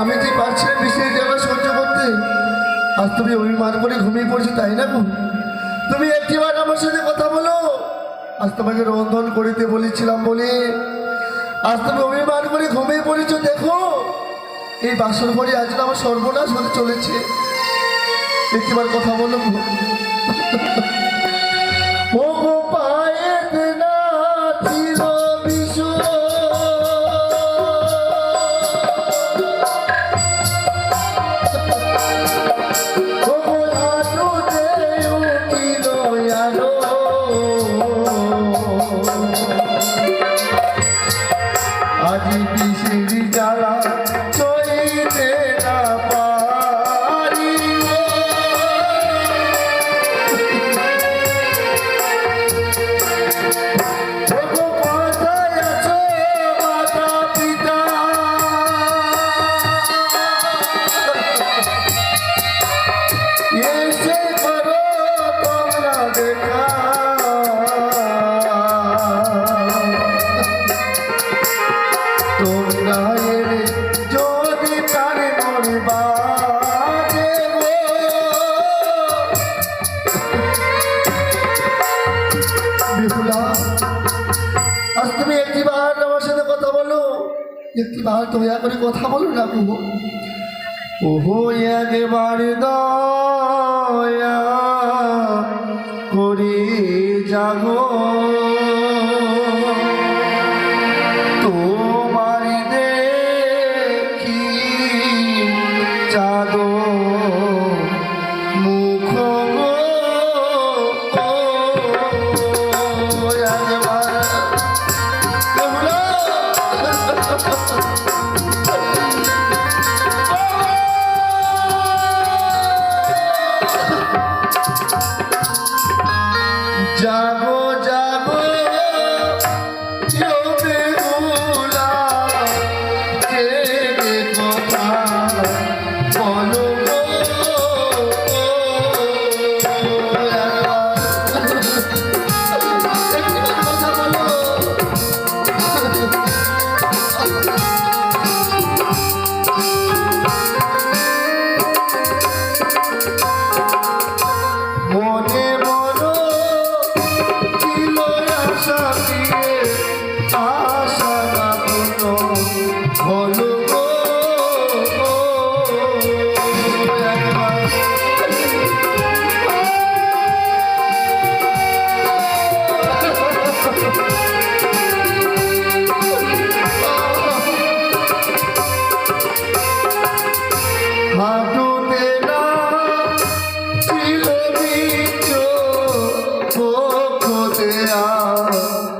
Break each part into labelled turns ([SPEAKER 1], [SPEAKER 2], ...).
[SPEAKER 1] আমি যে পারছি না বিষের জ্বালা সহ্য করতে, আজ তুমি অভিমান করে ঘুমিয়ে পড়ছো, তাই না তুমি একটিবার আমার সাথে কথা বলো। আজ তোমাকে রন্ধন করিতে বলেছিলাম বলে আজ তুমি অভিমান করে ঘুমিয়ে পড়েছ, দেখো। এই বাসর পরে আজ আমার সর্বনাশ হতে চলেছে। একটিবার কথা বলো। জ্বালা চইতে একটিবার দয়া করে কথা বলো না গো ওহো একবার দয়া করে জাগো। জাগো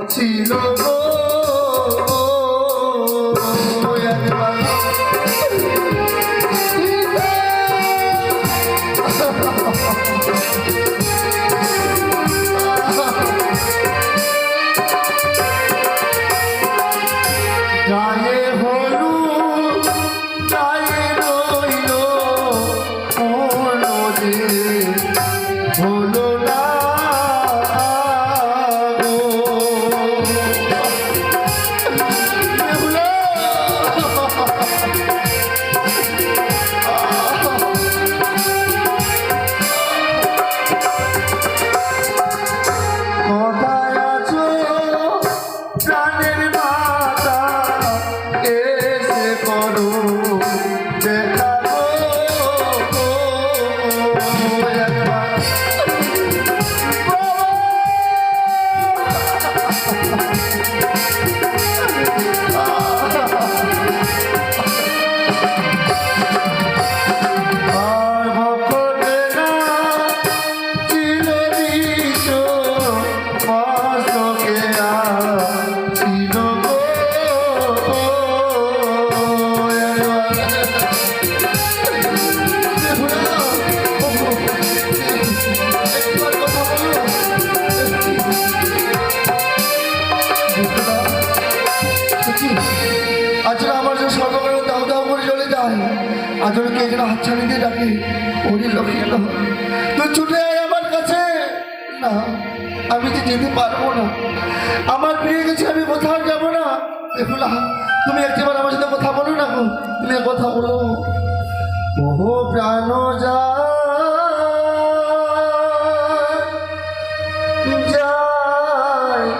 [SPEAKER 1] ছিল আমি যে যেতে পারব না? আমার বিয়ে গেছে, আমি কোথাও যাব না। বেহুলা তুমি একটিবার আমার সাথে কথা বলো না তুমি কথা বলো। ওহো প্রাণ যা যায়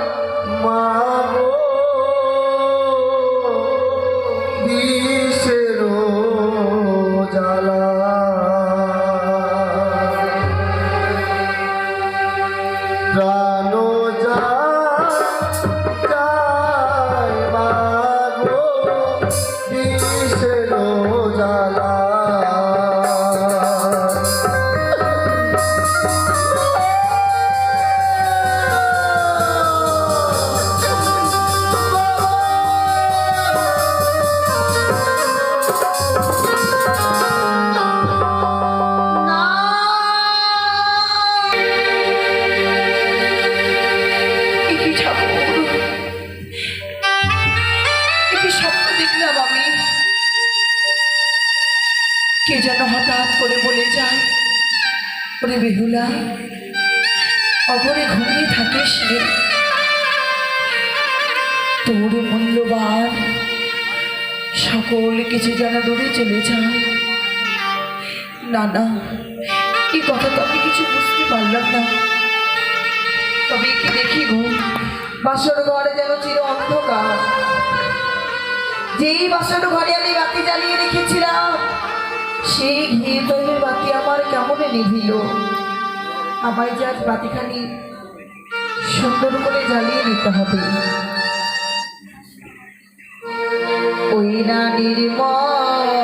[SPEAKER 2] কে যেন হঠাৎ করে বলে যায়, ওরে বেহুলা অপরে ঘুমিয়ে থাকিস রে। তোর মূল্যবান সকল কিছু যেন দূরে চলে যায়। না না এই কথা তো আমি কিছু বুঝতে পারলাম না। তবে কি দেখি গো, বাসর ঘরে যেন চির অন্ধকার। যেই বাসর ঘরে আমি বাতি জ্বালিয়ে রেখেছিলাম সেই ঘি তৈরির বাতি আমার কেমনে নিভিল? আমায় যে আজ বাতিখানি সুন্দর করে জ্বালিয়ে নিতে হবে। ওই না নির্মল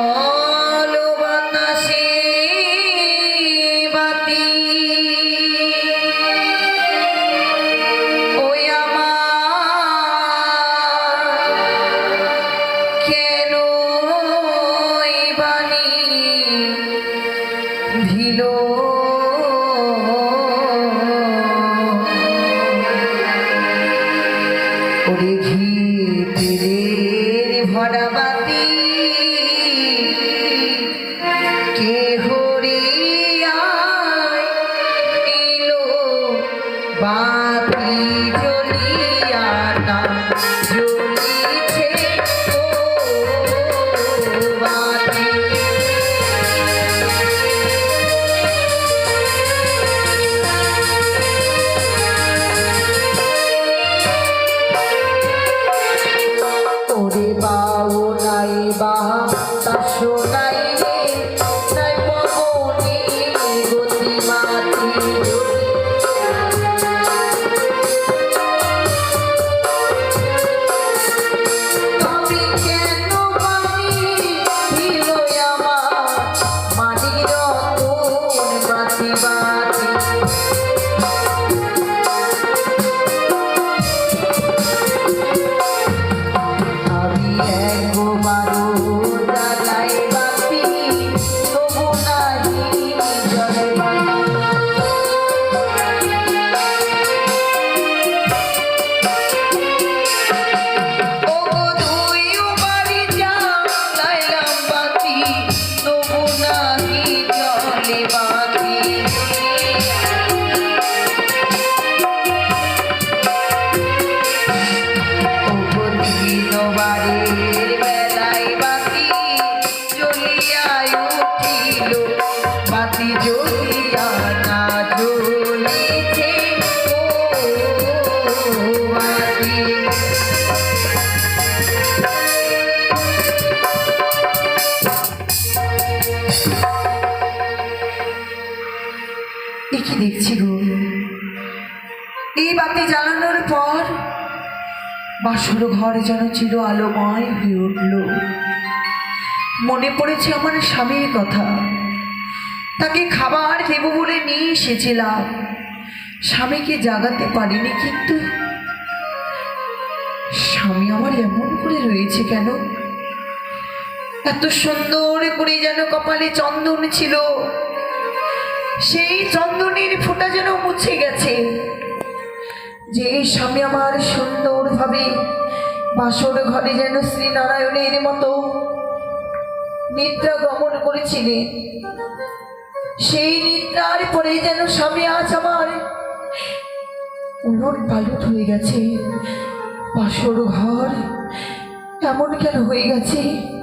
[SPEAKER 2] কি দেখছি গো? এই বাতি জ্বালানোর পর বাসর ঘর যেন চির আলোময় হয়ে উঠল। মনে পড়েছে আমার স্বামীর কথা। তাকে খাবার দেব বলে নিয়ে এসেছিলাম। স্বামীকে জাগাতে পারিনি, কিন্তু স্বামী আমার এমন করে রয়েছে কেন? এত সুন্দর করে যেন কপালে চন্দন ছিল। সেই চন্দনের ফোঁটা যেন মুছে গেছে। যে স্বামী আমার সুন্দরভাবে বাসর ঘরে যেন শ্রীনারায়ণের মতো নিদ্রা গমন করেছিলেন। সেই নিদ্রার পরে যেন স্বামী আজ আমার উলট পালট হয়ে গেছে। বাসর ঘর এমন কেন হয়ে গেছে?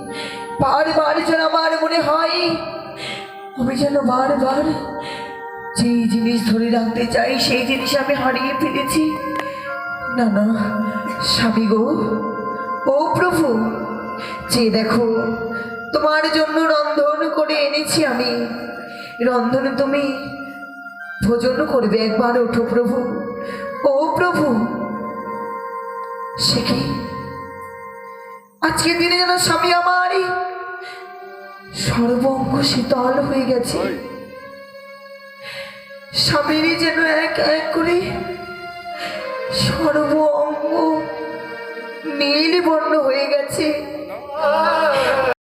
[SPEAKER 2] বারবার যেন আমার মনে হয়, আমি যেন বারবার যেই জিনিস ধরে রাখতে চাই, সেই জিনিস আমি হারিয়ে ফেলেছি। না না, স্বামী গো, ও প্রভু, যে দেখো, তোমার জন্য রন্ধন করে এনেছি আমি। রন্ধন তুমি ভোজন করবে একবার, ওঠো প্রভু। ও প্রভু, সে কি? আজকের দিনে যেন স্বামী আমারই সর্বঙ্গ শীতল হয়ে গেছে। স্বামীরই যেন এক এক করে সর্ব অঙ্গ নীল বর্ণ হয়ে গেছে।